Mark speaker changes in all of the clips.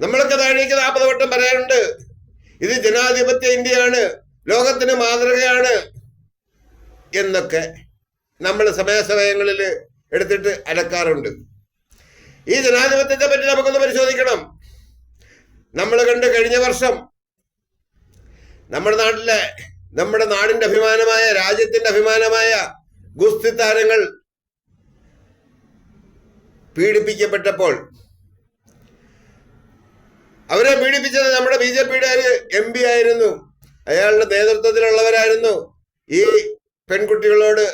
Speaker 1: നമ്മളൊക്കെ താഴേക്ക് നാൽപ്പത് വട്ടം പറയാറുണ്ട്. ഇത് ജനാധിപത്യ ഇന്ത്യയാണ് ലോകത്തിന് മാതൃകയാണ് എന്നൊക്കെ നമ്മൾ സമയാസമയങ്ങളിൽ എടുത്തിട്ട് അലക്കാറുണ്ട്. ഈ ജനാധിപത്യത്തെ പറ്റി നമുക്കൊന്ന് പരിശോധിക്കണം. നമ്മൾ കണ്ട് കഴിഞ്ഞ വർഷം നമ്മുടെ നാട്ടിലെ നമ്മുടെ നാടിന്റെ അഭിമാനമായ രാജ്യത്തിന്റെ അഭിമാനമായ ഗുസ്തി താരങ്ങൾ പീഡിപ്പിക്കപ്പെട്ടപ്പോൾ അവരെ പീഡിപ്പിച്ചത് നമ്മുടെ ബി ജെ പിയുടെ ഒരു എം പി ആയിരുന്നു. അയാളുടെ നേതൃത്വത്തിലുള്ളവരായിരുന്നു ഈ പെൺകുട്ടികളോട്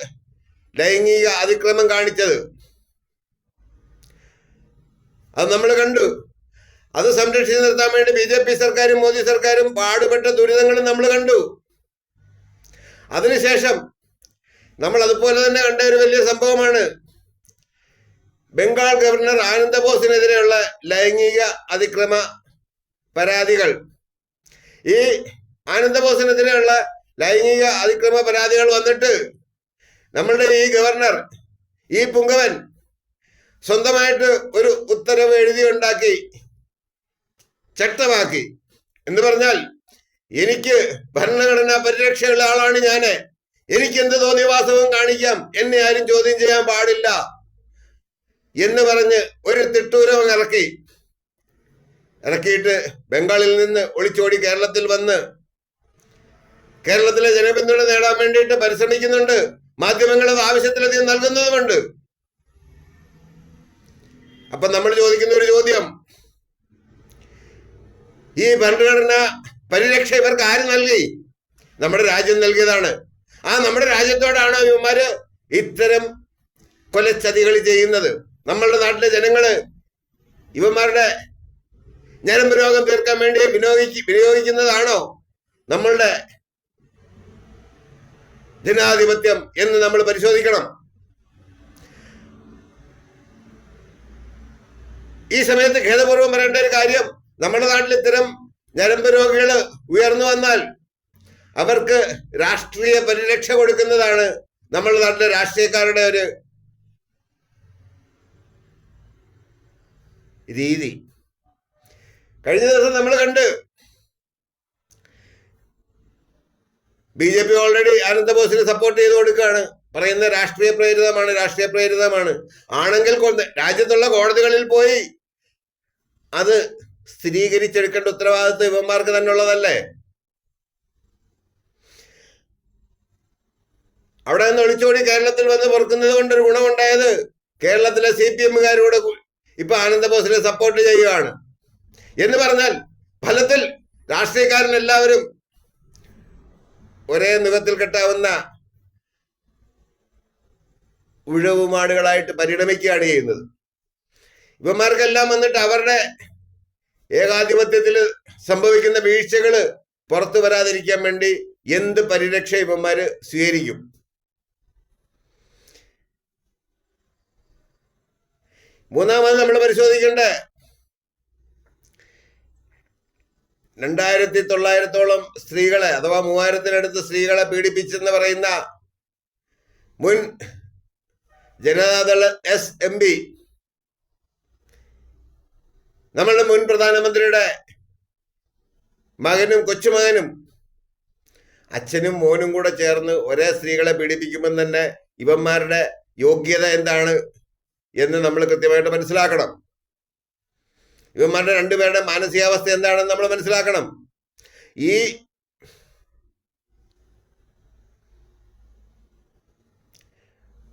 Speaker 1: ലൈംഗിക അതിക്രമം കാണിച്ചത്. അത് നമ്മൾ കണ്ടു. അത് സംരക്ഷിച്ചു നിർത്താൻ വേണ്ടി ബി ജെ പി സർക്കാരും മോദി സർക്കാരും പാടുപെട്ട ദുരിതങ്ങളും നമ്മൾ കണ്ടു. അതിനുശേഷം നമ്മൾ അതുപോലെ തന്നെ കണ്ട ഒരു വലിയ സംഭവമാണ്. ബംഗാൾ ഗവർണർ ആനന്ദബോസിനെതിരെയുള്ള ലൈംഗിക അതിക്രമ പരാതികൾ. ഈ ആനന്ദബോസിനെതിരെയുള്ള ലൈംഗിക അതിക്രമ പരാതികൾ വന്നിട്ട് നമ്മളുടെ ഈ ഗവർണർ ഈ പുങ്കവൻ സ്വന്തമായിട്ട് ഒരു ഉത്തരവ് എഴുതി ഉണ്ടാക്കി ശക്തമാക്കി. എന്ന് പറഞ്ഞാൽ എനിക്ക് ഭരണഘടനാ പരിരക്ഷയുള്ള ആളാണ് ഞാൻ. എനിക്ക് എന്ത് തോന്നിയ വാസവും കാണിക്കാം. എന്നെ ആരും ചോദ്യം ചെയ്യാൻ പാടില്ല. എന്ന് പറഞ്ഞ് ഒരു തിട്ടൂരം ഇറക്കി. ഇറക്കിയിട്ട് ബംഗാളിൽ നിന്ന് ഒളിച്ചോടി കേരളത്തിൽ വന്ന് കേരളത്തിലെ ജനപിന്തുണ നേടാൻ വേണ്ടിയിട്ട് പരിശ്രമിക്കുന്നുണ്ട്. മാധ്യമങ്ങൾ അത് ആവശ്യത്തിലധികം നൽകുന്നതുമുണ്ട്. അപ്പൊ നമ്മൾ ചോദിക്കുന്ന ഒരു ചോദ്യം. ഈ ഭരണഘടന പരിരക്ഷ ഇവർക്ക് ആര് നൽകി? നമ്മുടെ രാജ്യം നൽകിയതാണ്. ആ നമ്മുടെ രാജ്യത്തോടാണ് ഇവന്മാര് ഇത്തരം കൊലച്ചതികൾ ചെയ്യുന്നത്. നമ്മളുടെ നാട്ടിലെ ജനങ്ങൾ ഇവന്മാരുടെ ഞരമ്പ് രോഗം തീർക്കാൻ വേണ്ടി വിനിയോഗിക്ക് വിനിയോഗിക്കുന്നതാണോ? നമ്മളുടെ ജനാധിപത്യം എന്ന് നമ്മൾ പരിശോധിക്കണം. ഈ സമയത്ത് ഖേദപൂർവം പറയേണ്ട ഒരു കാര്യം നമ്മുടെ നാട്ടിൽ ഇത്തരം ഞരമ്പ് രോഗികൾ ഉയർന്നു വന്നാൽ അവർക്ക് രാഷ്ട്രീയ പരിരക്ഷ കൊടുക്കുന്നതാണ് നമ്മുടെ നാട്ടിലെ രാഷ്ട്രീയക്കാരുടെ ഒരു രീതി. കഴിഞ്ഞ ദിവസം നമ്മൾ കണ്ട്. ബി ജെ പി ഓൾറെഡി ആനന്ദബോസിനെ സപ്പോർട്ട് ചെയ്ത് കൊടുക്കുകയാണ്. പറയുന്ന രാഷ്ട്രീയ പ്രേരിതമാണ് രാഷ്ട്രീയ പ്രേരിതമാണ്. ആണെങ്കിൽ കൊണ്ട് രാജ്യത്തുള്ള കോടതികളിൽ പോയി അത് സ്ഥിരീകരിച്ചെടുക്കേണ്ട ഉത്തരവാദിത്വം ഇവന്മാർക്ക് തന്നെ ഉള്ളതല്ലേ? അവിടെ നിന്ന് ഒളിച്ചോടി കേരളത്തിൽ വന്ന് പൊറുക്കുന്നത് ഒരു ഗുണമുണ്ടായത് കേരളത്തിലെ സി പി എമ്മുകാരോട് ഇപ്പൊ ആനന്ദബോസിനെ സപ്പോർട്ട് ചെയ്യുകയാണ്. എന്ന് പറഞ്ഞാൽ ഫലത്തിൽ രാഷ്ട്രീയക്കാരൻ എല്ലാവരും ഒരേ നിറത്തിൽ കെട്ടാവുന്ന ഉഴവുമാടുകളായിട്ട് പരിണമിക്കുകയാണ് ചെയ്യുന്നത്. ഇവന്മാർക്കെല്ലാം വന്നിട്ട് അവരുടെ ഏകാധിപത്യത്തിൽ സംഭവിക്കുന്ന വീഴ്ചകൾ പുറത്തു വരാതിരിക്കാൻ വേണ്ടി എന്ത് പരിരക്ഷ ഇവന്മാർ സ്വീകരിക്കും? മൂന്നാമത് നമ്മൾ പരിശോധിക്കേണ്ട രണ്ടായിരത്തി തൊള്ളായിരത്തോളം സ്ത്രീകളെ അഥവാ മൂവായിരത്തിനടുത്ത് സ്ത്രീകളെ പീഡിപ്പിച്ചെന്ന് പറയുന്ന മുൻ ജനതാദള എസ് എം പി നമ്മളുടെ മുൻ പ്രധാനമന്ത്രിയുടെ മകനും കൊച്ചുമകനും അച്ഛനും മോനും കൂടെ ചേർന്ന് ഒരേ സ്ത്രീകളെ പീഡിപ്പിക്കുമ്പോൾ തന്നെ ഇവന്മാരുടെ യോഗ്യത എന്താണ് എന്ന് നമ്മൾ കൃത്യമായിട്ട് മനസ്സിലാക്കണം. ഇവന്മാരുടെ രണ്ടുപേരുടെ മാനസികാവസ്ഥ എന്താണെന്ന് നമ്മൾ മനസ്സിലാക്കണം. ഈ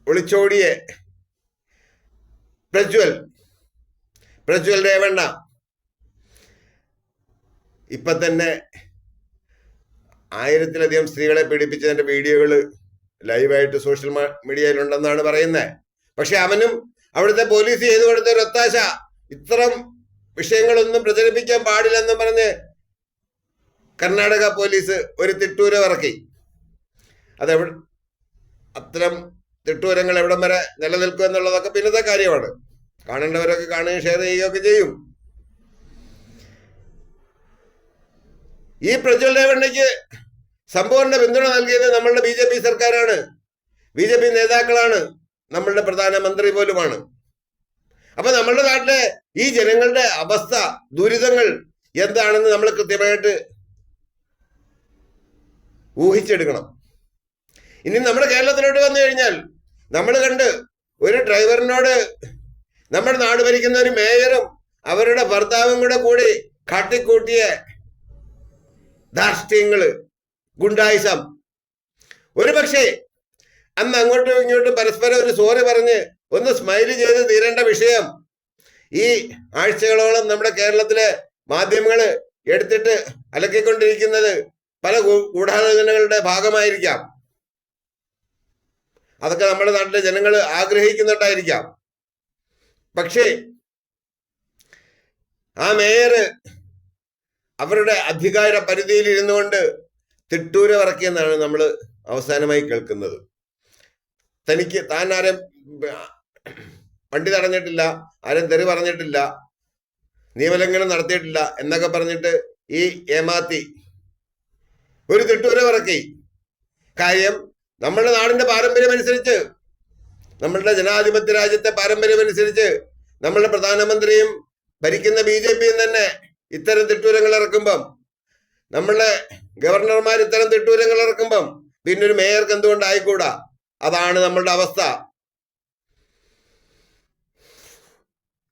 Speaker 1: ഒളിച്ചോടിയെ പ്രജ്വൽ പ്രജ്വൽ രേവണ്ണ. ഇപ്പൊ തന്നെ ആയിരത്തിലധികം സ്ത്രീകളെ പീഡിപ്പിച്ചതിന്റെ വീഡിയോകൾ ലൈവായിട്ട് സോഷ്യൽ മീഡിയയിലുണ്ടെന്നാണ് പറയുന്നത്. പക്ഷെ അവനും അവിടുത്തെ പോലീസ് ചെയ്തു കൊടുത്ത ഒരു ഒത്താശ. ഇത്തരം വിഷയങ്ങളൊന്നും പ്രചരിപ്പിക്കാൻ പാടില്ലെന്നും പറഞ്ഞ് കർണാടക പോലീസ് ഒരു തിട്ടൂരം ഇറക്കി അതെവിടെ അത്തരം തിട്ടൂരങ്ങൾ എവിടം വരെ നിലനിൽക്കും എന്നുള്ളതൊക്കെ പിന്നത്തെ കാര്യമാണ്. കാണേണ്ടവരൊക്കെ കാണുകയും ഷെയർ ചെയ്യുകയൊക്കെ ചെയ്യും. ഈ പ്രജ്വൽ രേവണ്ണയ്ക്ക് സമ്പൂർണ പിന്തുണ നൽകിയത് നമ്മളുടെ ബി സർക്കാരാണ്. ബി നേതാക്കളാണ് നമ്മളുടെ പ്രധാനമന്ത്രി പോലുമാണ്. അപ്പൊ നമ്മളുടെ നാട്ടിലെ ഈ ജനങ്ങളുടെ അവസ്ഥ ദുരിതങ്ങൾ എന്താണെന്ന് നമ്മൾ കൃത്യമായിട്ട് ഊഹിച്ചെടുക്കണം. ഇനി നമ്മുടെ കേരളത്തിലോട്ട് വന്നു കഴിഞ്ഞാൽ നമ്മൾ കണ്ട് ഒരു ഡ്രൈവറിനോട് നമ്മുടെ നാട് ഭരിക്കുന്ന ഒരു മേയറും അവരുടെ ഭർത്താവും കൂടെ കൂടി കാട്ടിക്കൂട്ടിയ ധാർഷ്ട്യങ്ങൾ ഗുണ്ടായിസം. ഒരു പക്ഷേ അന്ന് അങ്ങോട്ടും ഇങ്ങോട്ടും പരസ്പരം ഒരു സോറി പറഞ്ഞ് ഒന്ന് സ്മൈൽ ചെയ്ത് തീരേണ്ട വിഷയം. ഈ ആഴ്ചകളോളം നമ്മുടെ കേരളത്തിലെ മാധ്യമങ്ങൾ എടുത്തിട്ട് അലക്കിക്കൊണ്ടിരിക്കുന്നത് പല ഗൂഢാലോചനകളുടെ ഭാഗമായിരിക്കാം. അതൊക്കെ നമ്മുടെ നാട്ടിലെ ജനങ്ങൾ ആഗ്രഹിക്കുന്നുണ്ടായിരിക്കാം. പക്ഷേ ആ മേയർ അവരുടെ അധികാര പരിധിയിൽ ഇരുന്നുകൊണ്ട് തിട്ടൂര വറക്കിയെന്നാണ് നമ്മൾ അവസാനമായി കേൾക്കുന്നത്. തനിക്ക് താൻ ആരും വണ്ടി തടഞ്ഞിട്ടില്ല ആരും തെറി പറഞ്ഞിട്ടില്ല നിയമലംഘനം നടത്തിയിട്ടില്ല എന്നൊക്കെ പറഞ്ഞിട്ട് ഈ ഏമാത്തി ഒരു തിട്ടൂര പറക്കി കാര്യം നമ്മുടെ നാടിന്റെ പാരമ്പര്യം അനുസരിച്ച് നമ്മളുടെ ജനാധിപത്യ രാജ്യത്തെ പാരമ്പര്യം അനുസരിച്ച് നമ്മളുടെ പ്രധാനമന്ത്രിയും ഭരിക്കുന്ന ബി ജെ പിയും തന്നെ ഇത്തരം തിട്ടൂരങ്ങൾ ഇറക്കുമ്പം നമ്മളുടെ ഗവർണർമാർ ഇത്തരം തിട്ടൂരങ്ങൾ ഇറക്കുമ്പം പിന്നെ ഒരു മേയർക്ക് എന്തുകൊണ്ട് ആയിക്കൂടാ അതാണ് നമ്മളുടെ അവസ്ഥ.